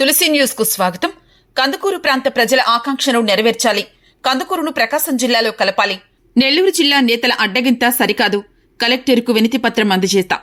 తులసి న్యూస్కు స్వాగతం. కందుకూరు ప్రాంత ప్రజల ఆకాంక్షను నెరవేర్చాలి. కందుకూరును ప్రకాశం జిల్లాలో కలపాలి. నెల్లూరు జిల్లా నేతల అడ్డగింత సరికాదు. కలెక్టర్కు వినతి పత్రం అందజేస్తా.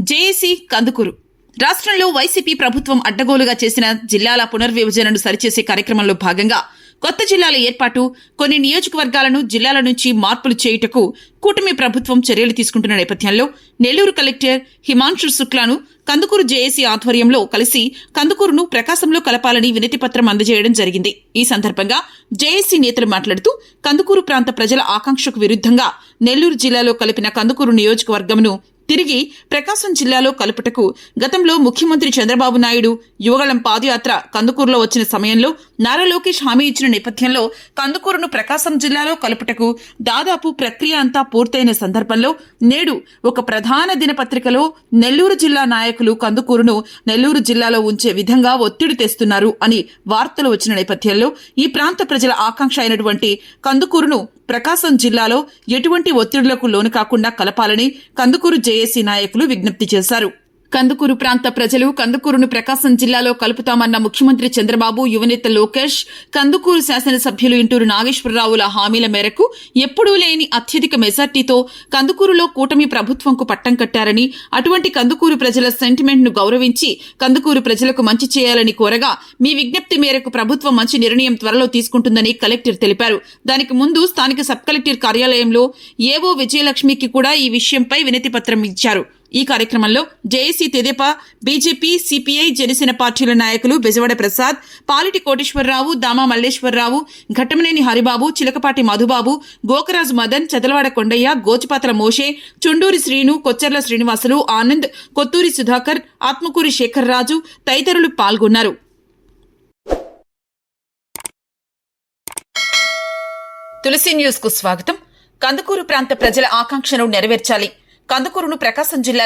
జేఏసీ కందుకూరు. రాష్ట్రంలో వైసీపీ ప్రభుత్వం అడ్డగోలుగా చేసిన జిల్లాల పునర్విభజనను సరిచేసే కార్యక్రమంలో భాగంగా కొత్త జిల్లాల ఏర్పాటు కొన్ని నియోజకవర్గాలను జిల్లాల నుంచి మార్పులు చేయుటకు కూటమి ప్రభుత్వం చర్యలు తీసుకుంటున్న నేపథ్యంలో నెల్లూరు కలెక్టర్ హిమాంశు శుక్లాను కందుకూరు జేఏసీ ఆధ్వర్యంలో కలిసి కందుకూరును ప్రకాశంలో కలపాలని వినతి పత్రం అందజేయడం జరిగింది. ఈ సందర్భంగా జేఏసీ నేతలు మాట్లాడుతూ కందుకూరు ప్రాంత ప్రజల ఆకాంక్షకు విరుద్ధంగా నెల్లూరు జిల్లాలో కలిపిన కందుకూరు నియోజకవర్గంను తిరిగి ప్రకాశం జిల్లాలో కలుపుటకు గతంలో ముఖ్యమంత్రి చంద్రబాబు నాయుడు యువగళం పాదయాత్ర కందుకూరులో వచ్చిన సమయంలో నారా లోకేష్ హామీ ఇచ్చిన నేపథ్యంలో కందుకూరును ప్రకాశం జిల్లాలో కలుపుటకు దాదాపు ప్రక్రియ అంతా పూర్తయిన సందర్భంలో నేడు ఒక ప్రధాన దినపత్రికలో నెల్లూరు జిల్లా నాయకులు కందుకూరును నెల్లూరు జిల్లాలో ఉంచే విధంగా ఒత్తిడి తెస్తున్నారు అని వార్తలు వచ్చిన నేపథ్యంలో ఈ ప్రాంత ప్రజల ఆకాంక్ష అయినటువంటి కందుకూరును ప్రకాశం జిల్లాలో ఎటువంటి ఒత్తిడులకు లోను కాకుండా కలపాలని కందుకూరు జేఏసీ నాయకులు విజ్ఞప్తి చేశారు కందుకూరు ప్రాంత ప్రజలు కందుకూరును ప్రకాశం జిల్లాలో కలుపుతామన్న ముఖ్యమంత్రి చంద్రబాబు యువనేత లోకేష్ కందుకూరు శాసనసభ్యులు ఇంటూరు నాగేశ్వరరావుల హామీల మేరకు ఎప్పుడూ లేని అత్యధిక మెజార్టీతో కందుకూరులో కూటమి ప్రభుత్వంకు పట్టం కట్టారని అటువంటి కందుకూరు ప్రజల సెంటిమెంట్ను గౌరవించి కందుకూరు ప్రజలకు మంచి చేయాలని కోరగా మీ విజ్ఞప్తి మేరకు ప్రభుత్వం మంచి నిర్ణయం త్వరలో తీసుకుంటుందని కలెక్టర్ తెలిపారు. దానికి ముందు స్థానిక సబ్ కలెక్టర్ కార్యాలయంలో ఏవో విజయలక్ష్మికి కూడా ఈ విషయంపై వినతిపత్రం ఇచ్చారు. ఈ కార్యక్రమంలో JAC Tedepa BJP CPI Janasena పార్టీల నాయకులు బెజవాడ ప్రసాద్ పాలిటి కోటేశ్వరరావు దామా మల్లేశ్వరరావు ఘట్టమనేని హరిబాబు చిలకపాటి మధుబాబు గోకరాజు మదన్ చదలవాడ కొండయ్య గోచిపాతల మోషే చుండూరి శ్రీను కొచ్చర్ల శ్రీనివాసులు ఆనంద్ కొత్తూరి సుధాకర్ ఆత్మకూరి శేఖర్ రాజు తదితరులు పాల్గొన్నారు. తులసి న్యూస్కు స్వాగతం. కందుకూరు ప్రాంత ప్రజల ఆకాంక్షను నెరవేర్చాలి. కందుకూరును ప్రకాశం జిల్లాలో